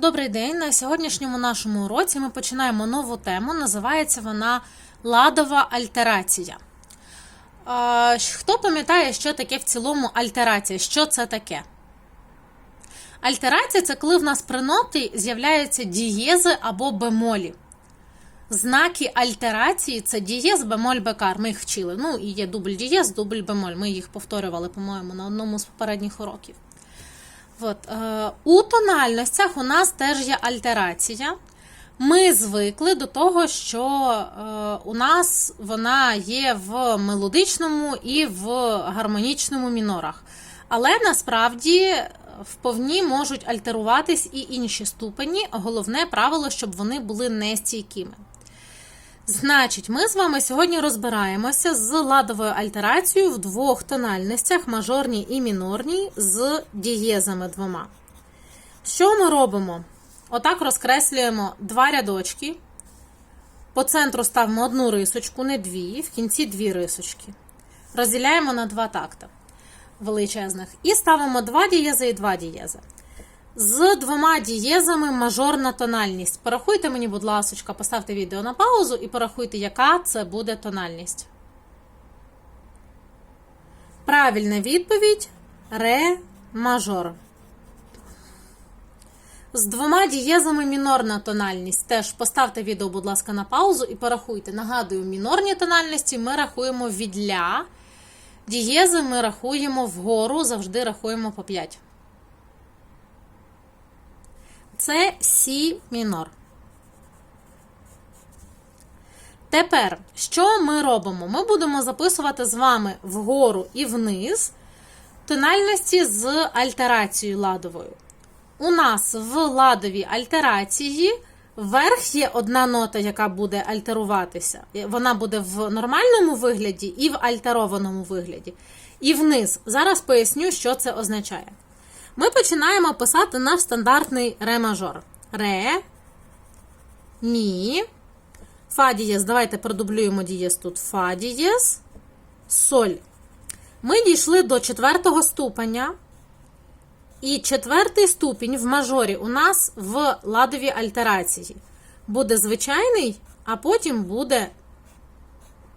Добрий день. На сьогоднішньому нашому уроці ми починаємо нову тему. Називається вона ладова альтерація. Хто пам'ятає, що таке в цілому альтерація? Що це таке? Альтерація це коли в нас при ноті з'являються дієзи або бемолі. Знаки альтерації це дієз, бемоль, бекар. Ми їх вчили. Ну, і є дубль дієз, дубль бемоль. Ми їх повторювали, по-моєму, на одному з попередніх уроків. От, е, у тональностях у нас теж є альтерація. Ми звикли до того, що е, у нас вона є в мелодичному і в гармонічному мінорах. Але насправді вповні можуть альтеруватись і інші ступені. Головне правило, щоб вони були нестійкими. Значить, ми з вами сьогодні розбираємося з ладовою альтерацією в двох тональностях мажорній і мінорній з дієзами двома. Що ми робимо? Отак розкреслюємо два рядочки. По центру ставимо одну рисочку, не дві, в кінці дві рисочки. Розділяємо на два такта величезних. І ставимо два дієзи і два дієзи. З двома дієзами мажорна тональність. Порахуйте мені, будь ласка, поставте відео на паузу і порахуйте, яка це буде тональність. Правильна відповідь ре мажор. З двома дієзами мінорна тональність. Теж поставте відео, будь ласка, на паузу і порахуйте. Нагадую, мінорні тональності ми рахуємо від ля. Дієзи ми рахуємо вгору, завжди рахуємо по 5. Це Сі мінор. Тепер, що ми робимо? Ми будемо записувати з вами вгору і вниз тональності з альтерацією ладовою. У нас в ладовій альтерації вверх є одна нота, яка буде альтеруватися. Вона буде в нормальному вигляді і в альтерованому вигляді. І вниз. Зараз поясню, що це означає. Ми починаємо писати наш стандартний ре мажор. Ре, мі, фа дієз. Давайте продублюємо дієз тут. Фа дієз, соль. Ми дійшли до четвертого ступеня. І четвертий ступінь в мажорі у нас в ладовій альтерації. Буде звичайний, а потім буде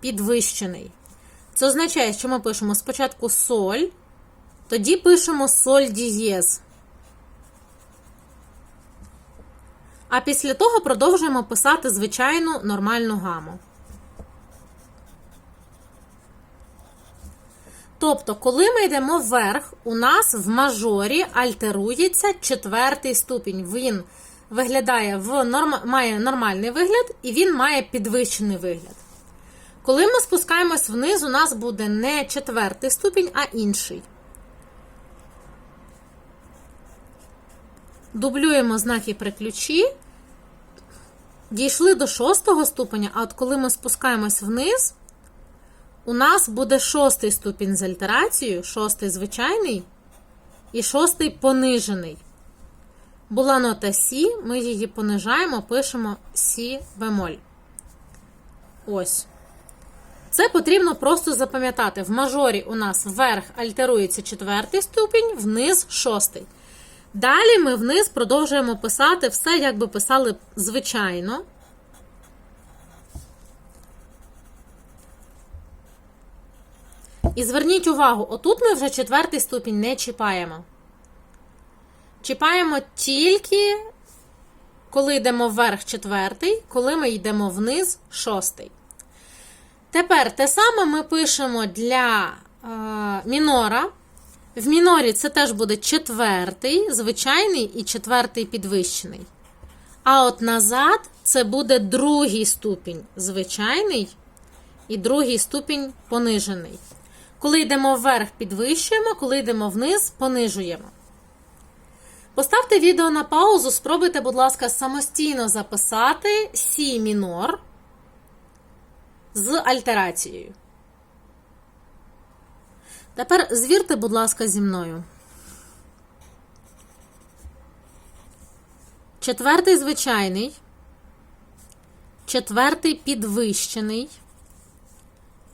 підвищений. Це означає, що ми пишемо спочатку соль, тоді пишемо соль дієз. А після того продовжуємо писати звичайну нормальну гаму. Тобто, коли ми йдемо вверх, у нас в мажорі альтерується четвертий ступінь. Він виглядає в норм... має нормальний вигляд і він має підвищений вигляд. Коли ми спускаємось вниз, у нас буде не четвертий ступінь, а інший. Дублюємо знаки при ключі. Дійшли до шостого ступеня, а от коли ми спускаємось вниз, у нас буде шостий ступінь з альтерацією, шостий звичайний і шостий понижений. Була нота Сі, ми її понижаємо, пишемо Сі бемоль. Ось. Це потрібно просто запам'ятати. В мажорі у нас вверх альтерується четвертий ступінь, вниз шостий. Далі ми вниз продовжуємо писати все, як би писали звичайно. І зверніть увагу, отут ми вже четвертий ступінь не чіпаємо. Чіпаємо тільки, коли йдемо вверх четвертий, коли ми йдемо вниз шостий. Тепер те саме ми пишемо для е, мінора. В мінорі це теж буде четвертий, звичайний і четвертий підвищений. А от назад це буде другий ступінь звичайний і другий ступінь понижений. Коли йдемо вверх, підвищуємо, коли йдемо вниз, понижуємо. Поставте відео на паузу, спробуйте, будь ласка, самостійно записати Сі мінор з альтерацією. Тепер звірте, будь ласка, зі мною. Четвертий звичайний, четвертий підвищений.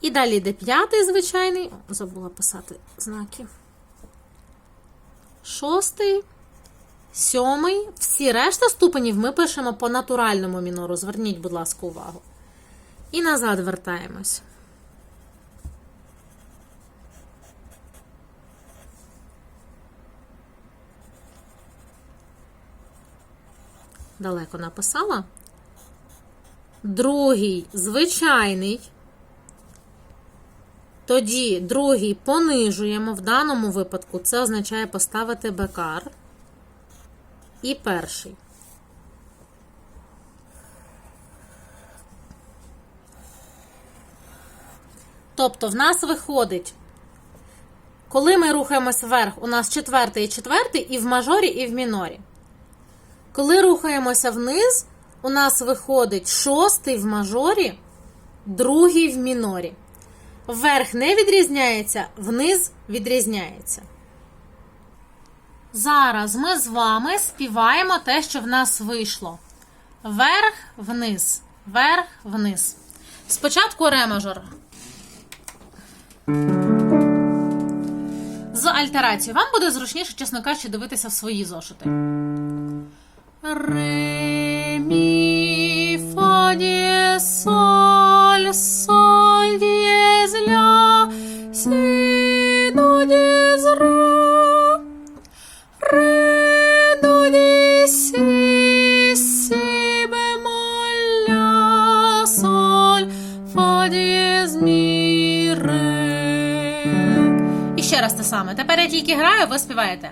І далі йде п'ятий звичайний. Забула писати знаки. Шостий, сьомий. Всі решта ступенів ми пишемо по натуральному мінору. Зверніть, будь ласка, увагу. І назад вертаємось. Далеко написала. Другий звичайний. Тоді другий понижуємо. В даному випадку це означає поставити бекар. І перший. Тобто в нас виходить, коли ми рухаємось вверх, у нас четвертий і четвертий і в мажорі, і в мінорі. Коли рухаємося вниз, у нас виходить шостий в мажорі, другий в мінорі. Вверх не відрізняється, вниз відрізняється. Зараз ми з вами співаємо те, що в нас вийшло. Вверх, вниз, вверх, вниз. Спочатку ре мажор. З альтерацією. Вам буде зручніше, чесно кажучи, дивитися в свої зошити. Ре, мі, фа, дієз, соль, соль, дієз, ля, сі, до, дієз, ре. Ре, до, ді, сі, сі, бемоль, ля, соль, фа, дієз, мі, ре. І ще раз те саме. Тепер я тільки граю, ви співаєте.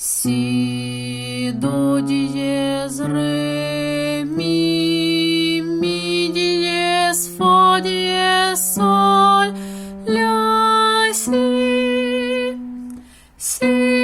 Сі, до, дієз, ре, соль, ля, сі, сі.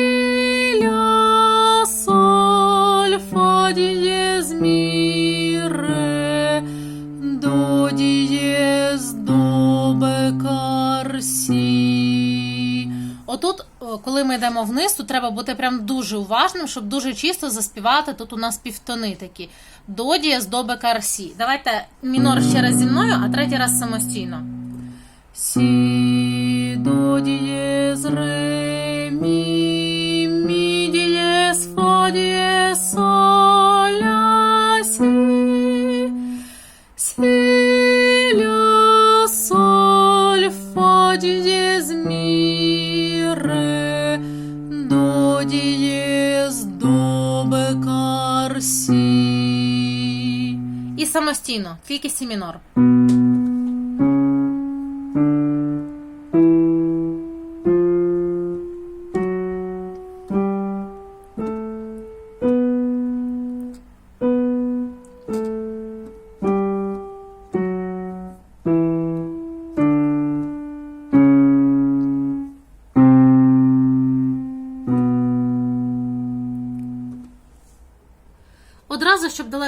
Отут, коли ми йдемо вниз, тут треба бути прям дуже уважним, щоб дуже чисто заспівати. Тут у нас півтони такі. До дієз, до бекар. Давайте мінор ще раз зі мною, а третій раз самостійно. Сі, до дієз, ре, мі, мі, дієс, фа, дієс, соль, сі. Самостійно, тільки сі мінор.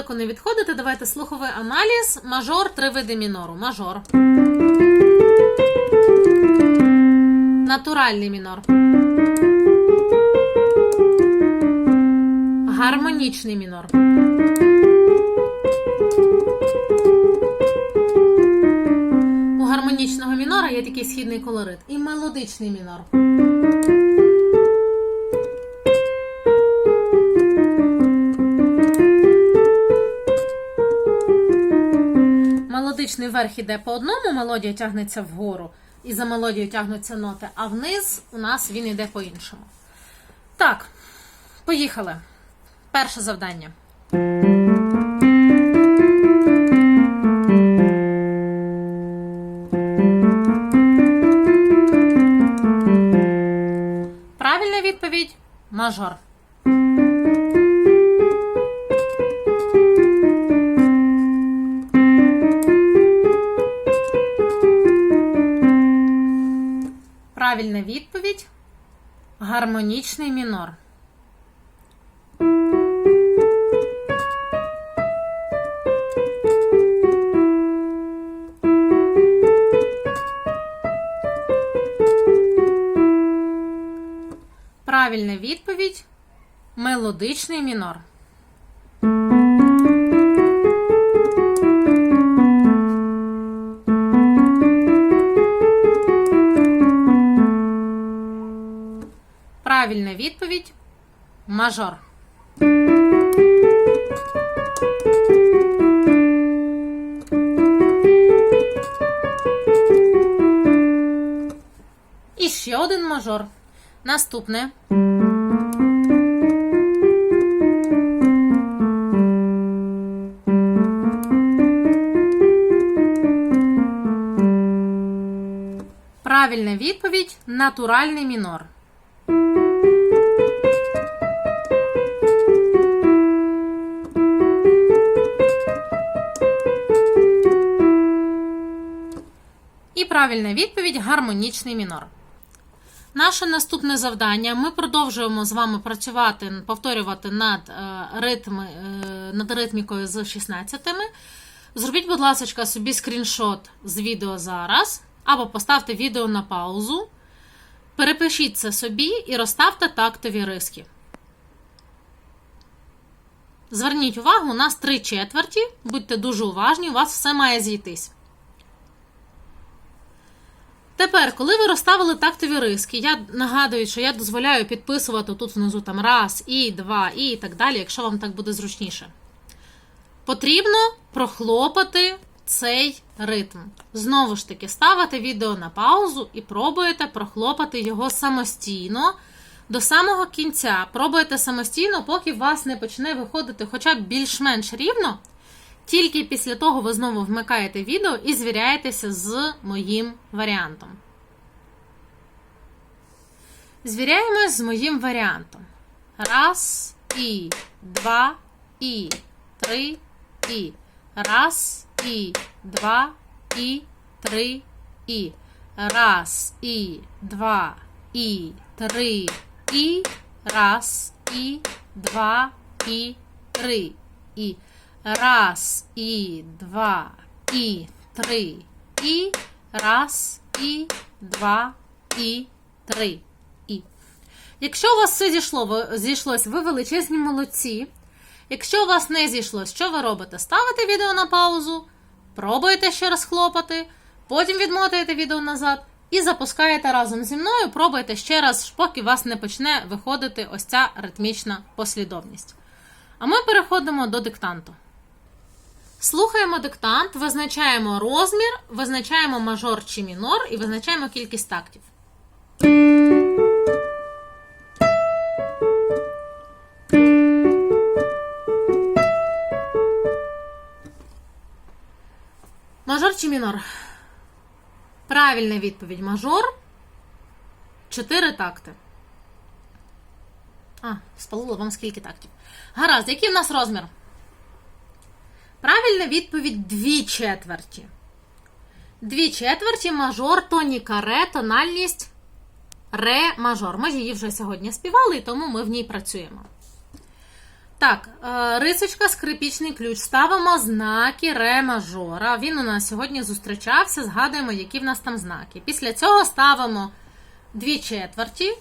Далеко не відходити, давайте слуховий аналіз. Мажор, три види мінору. Мажор. Натуральний мінор. Гармонічний мінор. У гармонічного мінора є такий східний колорит. І мелодичний мінор. Мелодичний верх іде по одному, мелодія тягнеться вгору, і за мелодією тягнуться ноти, а вниз у нас він іде по-іншому. Так, поїхали. Перше завдання. Правильна відповідь мажор. Правильна відповідь гармонічний мінор. Правильна відповідь мелодичний мінор. Відповідь мажор. І ще один мажор. Наступне. Правильна відповідь натуральний мінор. Правильна відповідь гармонічний мінор. Наше наступне завдання. Ми продовжуємо з вами працювати, повторювати над, е, ритми, е, над ритмікою з 16-ми. Зробіть, будь ласка, собі скріншот з відео зараз, або поставте відео на паузу. Перепишіть це собі і розставте тактові риски. Зверніть увагу, у нас три четверті. Будьте дуже уважні, у вас все має зійтись. Тепер, коли ви розставили тактові риски, я нагадую, що я дозволяю підписувати тут внизу там раз, і два, і так далі, якщо вам так буде зручніше. Потрібно прохлопати цей ритм. Знову ж таки, ставите відео на паузу і пробуєте прохлопати його самостійно до самого кінця. Пробуєте самостійно, поки у вас не почне виходити хоча б більш-менш рівно. Тільки після того ви знову вмикаєте відео і звіряєтеся з моїм варіантом. Звіряємось з моїм варіантом. Раз, і, два, і, три, і. Раз, і, два, і, три, і. Раз, і, два, і, три, і. Раз, і, два, і, три, і. Раз, і, два, і, три, і. Раз, і, два, і, три, і. Якщо у вас все зійшло, зійшлось, ви величезні молодці. Якщо у вас не зійшло, що ви робите? Ставите відео на паузу, пробуєте ще раз хлопати, потім відмотуєте відео назад і запускаєте разом зі мною, пробуйте ще раз, поки у вас не почне виходити ось ця ритмічна послідовність. А ми переходимо до диктанту. Слухаємо диктант, визначаємо розмір, визначаємо мажор чи мінор і визначаємо кількість тактів. Мажор чи мінор? Правильна відповідь мажор. Чотири такти. А, спалила вам скільки тактів. Гаразд, який в нас розмір? Правильна відповідь дві четверті. Дві четверті мажор, тоні каре, тональність ре мажор. Ми її вже сьогодні співали, і тому ми в ній працюємо. Так, е, рисочка, скрипічний ключ. Ставимо знаки ре мажора. Він у нас сьогодні зустрічався. Згадуємо, які в нас там знаки. Після цього ставимо дві четверті,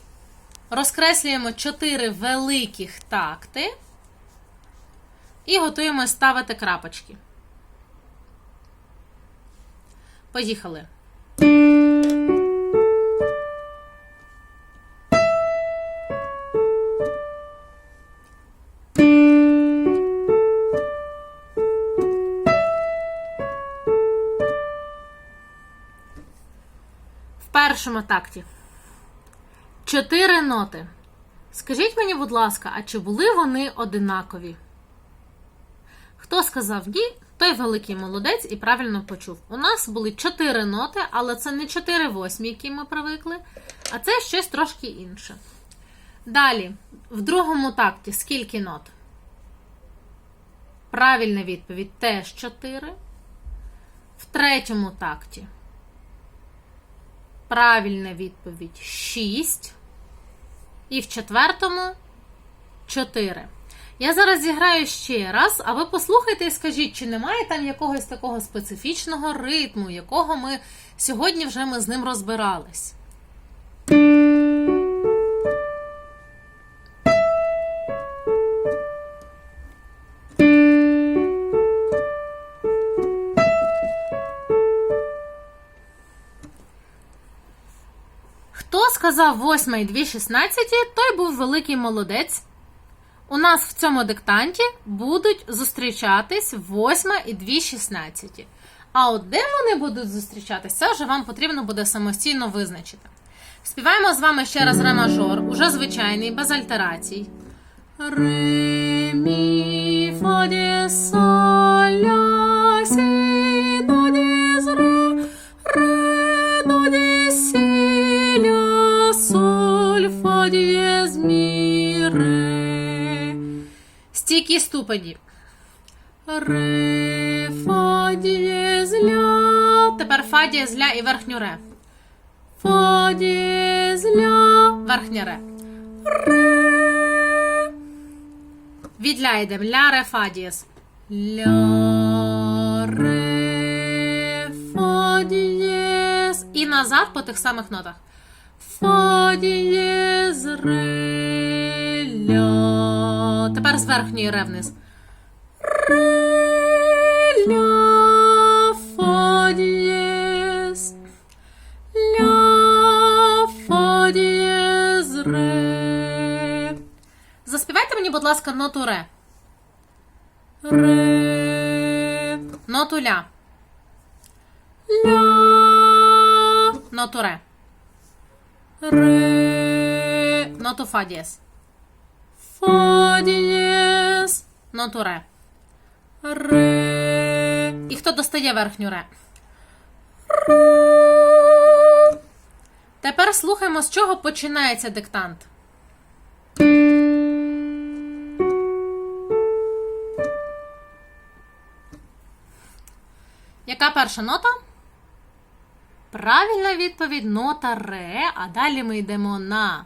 розкреслюємо чотири великих такти. І готуємо ставити крапочки. Поїхали. Першому такті. Чотири ноти. Скажіть мені, будь ласка, а чи були вони одинакові? Хто сказав ні, той великий молодець і правильно почув. У нас були чотири ноти, але це не чотири восьмі, які ми привикли, а це щось трошки інше. Далі, в другому такті скільки нот? Правильна відповідь теж 4. В третьому такті. Правильна відповідь 6. І в четвертому 4. Я зараз зіграю ще раз, а ви послухайте і скажіть, чи немає там якогось такого специфічного ритму, якого ми сьогодні вже ми з ним розбирались. Хто сказав 8 і 216, той був великий молодець. У нас в цьому диктанті будуть зустрічатись 8 і 2 16. А от де вони будуть зустрічатись, це вже вам потрібно буде самостійно визначити. Співаємо з вами ще раз ре мажор, уже звичайний, без альтерацій. Ре, мі, фа, соль, ля, сі, Стійкі ступені. Ре, фа, дієс, ля. Тепер фа, дієс, ля і верхню ре. Фа, дієс, ля, верхня ре. Ре. Від ля йдемо. Ля, ре, фа, дієс. Ля, ре, фа, дієс. І назад по тих самих нотах. Фа, дієс, ре, ля. Тепер з верхньої ре вниз. Ре, ля, фа, дієс. Ля, фа, дієс, ре. Заспівайте мені, будь ласка, ноту ре. Ре. Ноту ля. Ля. Ноту ре. Ре. Ноту фа дієс. Фа дієс. Ноту ре. Ре. І хто достає верхню ре? Ре. Тепер слухаємо, з чого починається диктант. Яка перша нота? Правильна відповідь нота ре, а далі ми йдемо на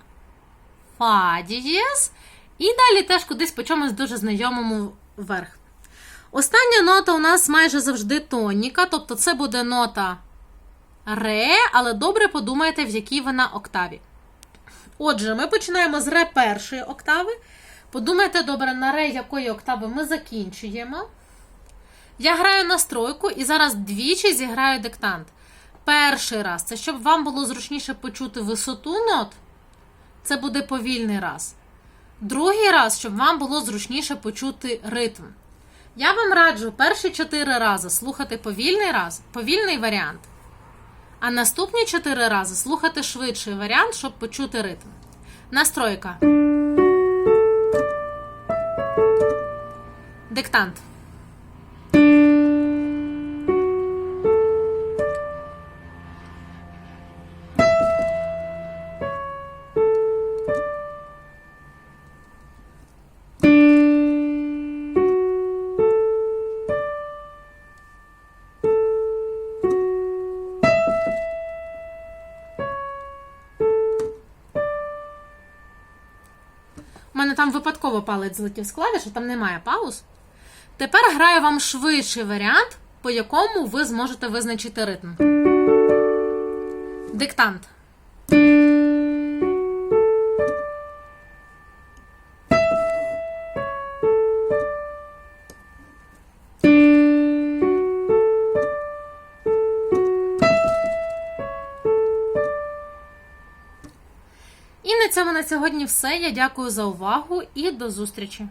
фа дієс. І далі теж кудись по чомусь дуже знайомому вверх. Остання нота у нас майже завжди тоніка, тобто це буде нота ре, але добре подумайте, в якій вона октаві. Отже, ми починаємо з ре першої октави. Подумайте добре, на ре якої октави ми закінчуємо. Я граю настройку і зараз двічі зіграю диктант. Перший раз це щоб вам було зручніше почути висоту нот. Це буде повільний раз. Другий раз, щоб вам було зручніше почути ритм. Я вам раджу перші чотири рази слухати повільний раз, повільний варіант. А наступні чотири рази слухати швидший варіант, щоб почути ритм. Настройка. Диктант. У мене там випадково палець злетів з клавіші, там немає пауз. Тепер граю вам швидший варіант, по якому ви зможете визначити ритм. Диктант. Сьогодні все. Я дякую за увагу і до зустрічі!